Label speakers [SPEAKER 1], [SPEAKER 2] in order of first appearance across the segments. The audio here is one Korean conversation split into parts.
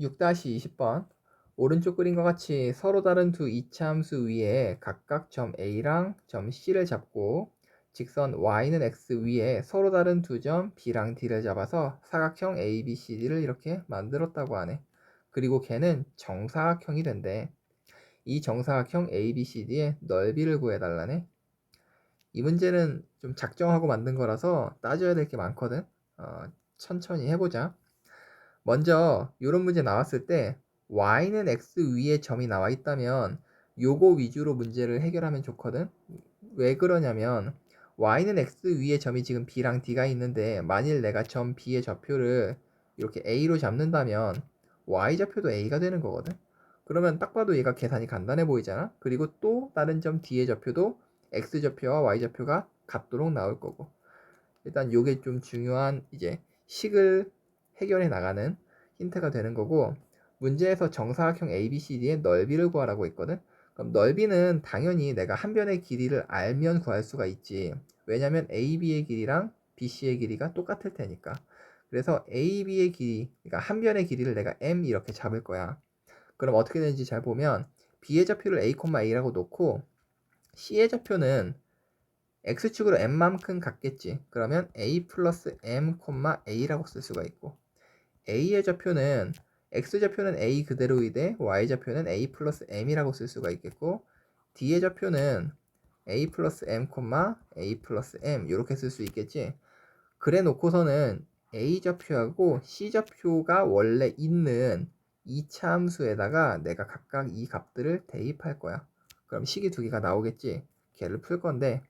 [SPEAKER 1] 6-20번 오른쪽 그림과 같이 서로 다른 두 이차 함수 위에 각각 점 A랑 점 C를 잡고 직선 Y는 X 위에 서로 다른 두 점 B랑 D를 잡아서 사각형 ABCD를 이렇게 만들었다고 하네. 그리고 걔는 정사각형이 된대. 이 정사각형 ABCD의 넓이를 구해달라네. 이 문제는 좀 작정하고 만든 거라서 따져야 될 게 많거든. 어, 천천히 해보자. 먼저 이런 문제 나왔을 때 y는 x 위에 점이 나와 있다면 요거 위주로 문제를 해결하면 좋거든. 왜 그러냐면 y는 x 위에 점이 지금 b랑 d가 있는데 만일 내가 점 b의 좌표를 이렇게 a로 잡는다면 y 좌표도 a가 되는 거거든. 그러면 딱 봐도 얘가 계산이 간단해 보이잖아. 그리고 또 다른 점 d의 좌표도 x 좌표와 y 좌표가 같도록 나올 거고. 일단 요게 좀 중요한 이제 식을 해결해 나가는 힌트가 되는 거고 문제에서 정사각형 ABCD의 넓이를 구하라고 했거든. 그럼 넓이는 당연히 내가 한 변의 길이를 알면 구할 수가 있지. 왜냐면 AB의 길이랑 BC의 길이가 똑같을 테니까. 그래서 AB의 길이, 그러니까 한 변의 길이를 내가 M 이렇게 잡을 거야. 그럼 어떻게 되는지 잘 보면 B의 좌표를 A, A라고 놓고 C의 좌표는 X축으로 M만큼 같겠지. 그러면 A 플러스 M, A라고 쓸 수가 있고 A의 좌표는 X 좌표는 A 그대로이되 Y 좌표는 A 플러스 M이라고 쓸 수가 있겠고 D의 좌표는 A 플러스 M, A 플러스 M 이렇게 쓸 수 있겠지. 그래 놓고서는 A 좌표하고 C 좌표가 원래 있는 2차 함수에다가 내가 각각 이 값들을 대입할 거야. 그럼 식이 두 개가 나오겠지. 걔를 풀 건데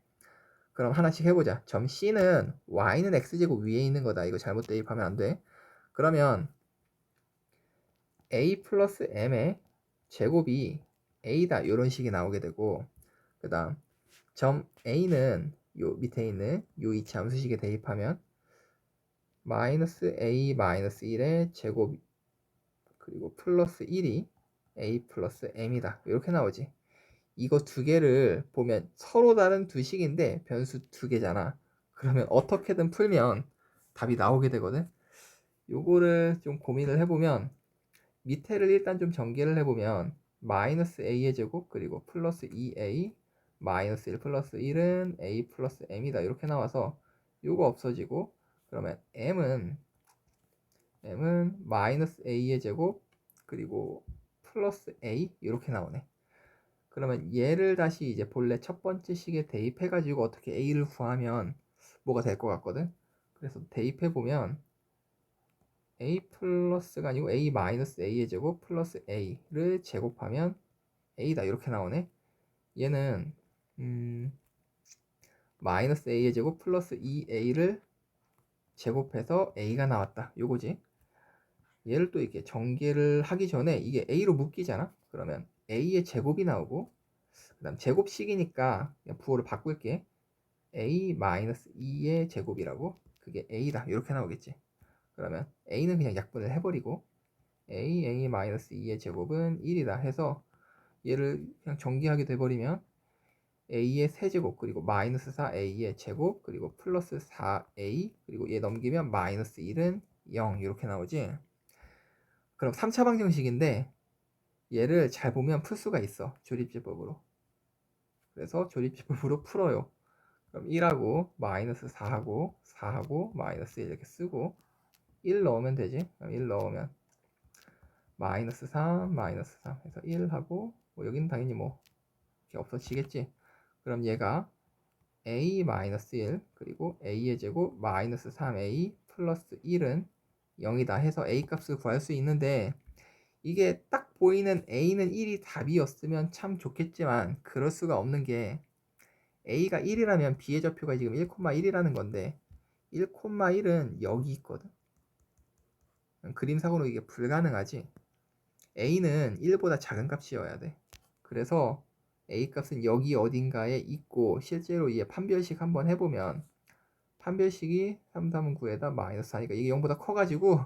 [SPEAKER 1] 그럼 하나씩 해보자. 점 C는 Y는 X제곱 위에 있는 거다. 이거 잘못 대입하면 안 돼. 그러면 a 플러스 m의 제곱이 a다 이런 식이 나오게 되고 그 다음 점 a는 요 밑에 있는 요 이치 함수식에 대입하면 마이너스 a 마이너스 1의 제곱 그리고 플러스 1이 a 플러스 m이다. 이렇게 나오지. 이거 두 개를 보면 서로 다른 두 식인데 변수 두 개잖아. 그러면 어떻게든 풀면 답이 나오게 되거든 요거를 좀 고민을 해보면 밑에를 일단 좀 전개를 해보면 마이너스 a의 제곱 그리고 플러스 2a 마이너스 1 플러스 1은 a 플러스 m이다. 이렇게 나와서 요거 없어지고 그러면 m은 m은 마이너스 a의 제곱 그리고 플러스 a 이렇게 나오네. 그러면 얘를 다시 이제 본래 첫 번째 식에 대입해 가지고 어떻게 a를 구하면 뭐가 될 것 같거든? 그래서 대입해 보면 a 플러스가 아니고 a 마이너스 a의 제곱 플러스 a를 제곱하면 a다. 이렇게 나오네. 얘는 음, 마이너스 a의 제곱 플러스 2a를 제곱해서 a가 나왔다. 요거지. 얘를 또 이렇게 전개를 하기 전에 이게 a로 묶이잖아? 그러면 a의 제곱이 나오고 그 다음 제곱식이니까 부호를 바꿀게. A 마이너스 2의 제곱이라고. 그게 a다. 이렇게 나오겠지 그러면 a는 그냥 약분을 해버리고 a, a-2의 제곱은 1이다 해서 얘를 그냥 정기하게 돼버리면 a의 세제곱 그리고 마이너스 4a의 제곱 그리고 플러스 4a 그리고 얘 넘기면 마이너스 1은 0 이렇게 나오지? 그럼 3차 방정식인데 얘를 잘 보면 풀 수가 있어 조립제법으로. 그래서 조립제법으로 풀어요. 그럼 1하고 마이너스 4하고 4하고 마이너스 1 이렇게 쓰고 1 넣으면 되지. 그럼 1 넣으면 마이너스 3, 마이너스 3 해서 1하고 뭐 여기는 당연히 뭐 이렇게 없어지겠지. 그럼 얘가 a 마이너스 1 그리고 a의 제곱 마이너스 3a 플러스 1은 0이다 해서 a 값을 구할 수 있는데 이게 딱 보이는 a는 1이 답이었으면 참 좋겠지만 그럴 수가 없는 게 a가 1이라면 b의 좌표가 지금 1,1이라는 건데 1,1은 여기 있거든. 그림상으로 이게 불가능하지. a는 1보다 작은 값이어야 돼. 그래서 a 값은 여기 어딘가에 있고 실제로 이게 판별식 한번 해보면 판별식이 3, 3, 9에다 마이너스 4니까 이게 0보다 커가지고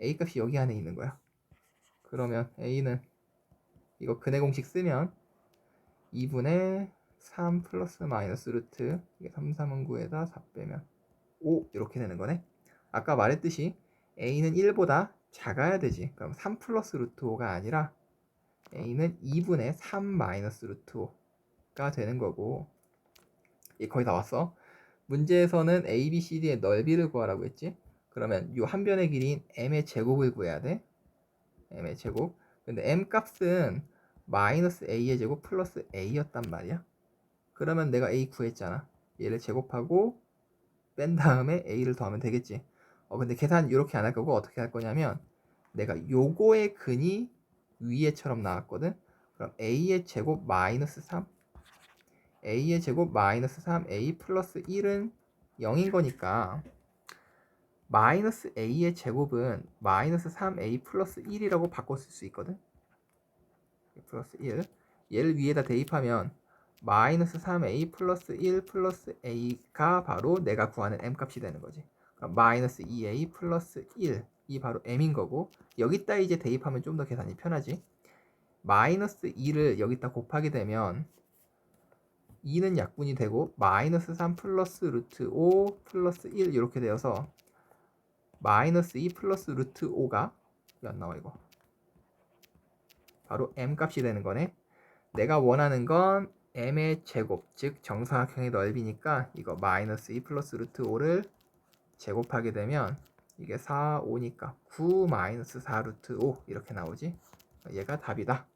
[SPEAKER 1] a 값이 여기 안에 있는 거야. 그러면 a는 이거 근해 공식 쓰면 2분의 3 플러스 마이너스 루트 이게 3, 3은 9에다 4 빼면 5 이렇게 되는 거네. 아까 말했듯이 a는 1보다 작아야 되지. 그럼 3 플러스 루트 5가 아니라 a는 2분의 3 마이너스 루트 5가 되는 거고 이 거의 다 왔어. 문제에서는 a, b, c, d의 넓이를 구하라고 했지. 그러면 이 한 변의 길이인 m의 제곱을 구해야 돼. m의 제곱. 근데 m 값은 마이너스 a의 제곱 플러스 a였단 말이야. 그러면 내가 a 구했잖아. 얘를 제곱하고 뺀 다음에 a를 더하면 되겠지. 어 근데 계산 이렇게 안 할 거고 어떻게 할 거냐면 내가 요거의 근이 위에처럼 나왔거든. 그럼 a의 제곱 마이너스 3 a의 제곱 마이너스 3a 플러스 1은 0인 거니까 마이너스 a의 제곱은 마이너스 3a 플러스 1이라고 바꿔 쓸 수 있거든. 플러스 1 얘를 위에다 대입하면 마이너스 3a 플러스 1 플러스 a가 바로 내가 구하는 m 값이 되는 거지. 그럼 마이너스 2a 플러스 1 이 바로 m인 거고 여기다 이제 대입하면 좀 더 계산이 편하지. 마이너스 2를 여기다 곱하게 되면 2는 약분이 되고 마이너스 3 플러스 루트 5 플러스 1 이렇게 되어서 마이너스 2 플러스 루트 5가 왜안 나와 이거 바로 m 값이 되는 거네 내가 원하는 건 m의 제곱 즉 정사각형의 넓이니까 이거 마이너스 2 플러스 루트 5를 제곱하게 되면 이게 4, 5니까 9 마이너스 4 루트 5 이렇게 나오지? 얘가 답이다